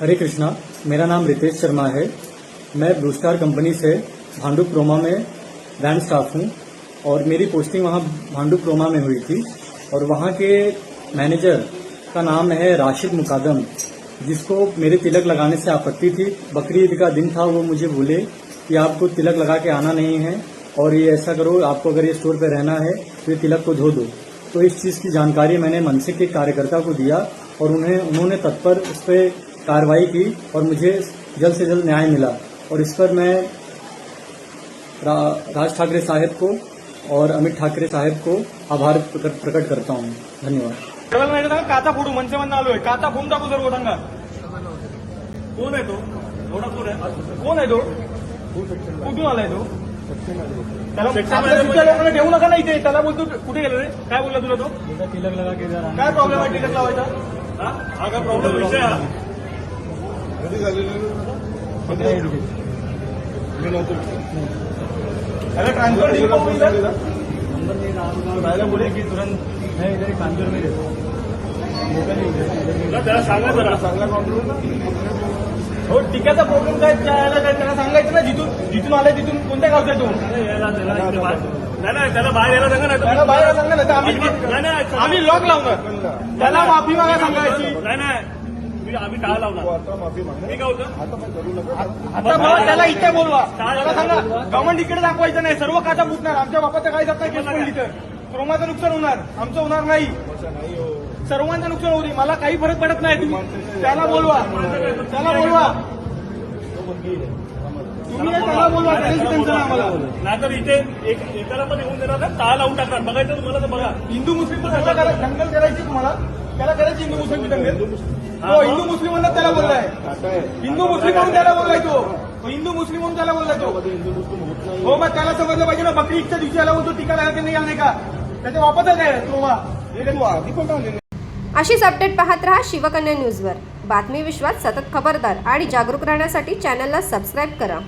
हरे कृष्णा, मेरा नाम रितेश शर्मा है। मैं ब्लू स्टार कंपनी से भांडू प्रोमा में ब्रांड स्टाफ हूँ और मेरी पोस्टिंग वहाँ भांडू प्रोमा में हुई थी और वहाँ के मैनेजर का नाम है राशिद मुकादम, जिसको मेरे तिलक लगाने से आपत्ति थी। बकरी ईद का दिन था, वो मुझे बोले कि आपको तिलक लगा के आना नहीं है और ये ऐसा करो, आपको अगर ये स्टोर पे रहना है तो ये तिलक को धो दो। तो इस चीज़ की जानकारी मैंने मनसे के कार्यकर्ता को दिया और उन्हें, उन्होंने तत्पर उस पर कार्रवाई की और मुझे जल्द से जल्द न्याय मिला। और इस पर मैं रा, राज ठाकरे साहब को और अमित ठाकरे साहब को आभार प्रकट करता हूँ। धन्यवाद। काचा फोडू मनसे म्हणून आलोय काचा फोडून टाकू सर्व सांगा कोण आहे तो? एवढा कोण आहे कोण आहे तो? कुठून आलाय तो। त्याला लोकांना ठेवू नका ना इथे त्याला बोलतो कुठे गेला रे काय बोलला तुला तो तिलक लगा के जरा काय प्रॉब्लेम आहे लावायचा हा? हा? काय प्रॉब्लेम विषय हा? त्याला ट्रान्सफर डील करून दिलं? रायला बोले की तुरंत मैं में हूँ मोबाइल नहीं उधर- त्याला सांगा जरा. हो टिकाचा प्रॉब्लेम काय? त्याला काय त्याला सांगायचं ना जिथून जिथून आलाय तिथून कोणत्या गावचा तो? नाही नाही. त्याला बाहेर यायला सांगा त्याला ना बाहेर सांगा ना नाही नाही आम्ही लॉक लावणार. त्याला माफी मागा सांगायची. नाही नाही. मी- आम्ही टाळ लावणार. मी काय होतं त्याला इथे बोलवा. त्याला सांगा गव्हर्नमेंट इकडे दाखवायचं नाही सर्व काचा फुटणार. आमच्या बापाचं काय जात नाही तर क्रोमाचं नुकसान होणार. आमचं होणार नाही. सर्वांचं नुकसान होऊ दे. मला काही फरक पडत नाही तुम्ही. त्याला बोलवा. त्याला बोलवा. तुम्ही नाही त्याला बोलवा. टेन्शन आहे आम्हाला. नाहीतर इथे एक एकाला पण येऊन देणार ना टाळ लावून टाकणार. बघायचं तुम्हाला तर बघा. हिंदू मुस्लिम करा- दंगल करायची तुम्हाला? त्याला करायची हिंदू मुस्लिम दंगल हो. हिंदू मुस्लिम म्हणून त्याला बोललाय. हिंदू मुस्लिम म्हणून त्याला बोललाय तो. तो हिंदू मुस्लिम म्हणून त्याला बोललाय तो. हो मग त्याला समजलं पाहिजे ना बकरी ईदच्या दिवशी आला बोलतो टीका लागला की नाही आला का त्याच्या वापस काय क्रोमा अशीच अपडेट पाहत रहा शिवकन्या न्यूजवर बातमी विश्वात सतत खबरदार आणि जागरूक राहण्यासाठी चॅनलला सबस्क्राईब करा.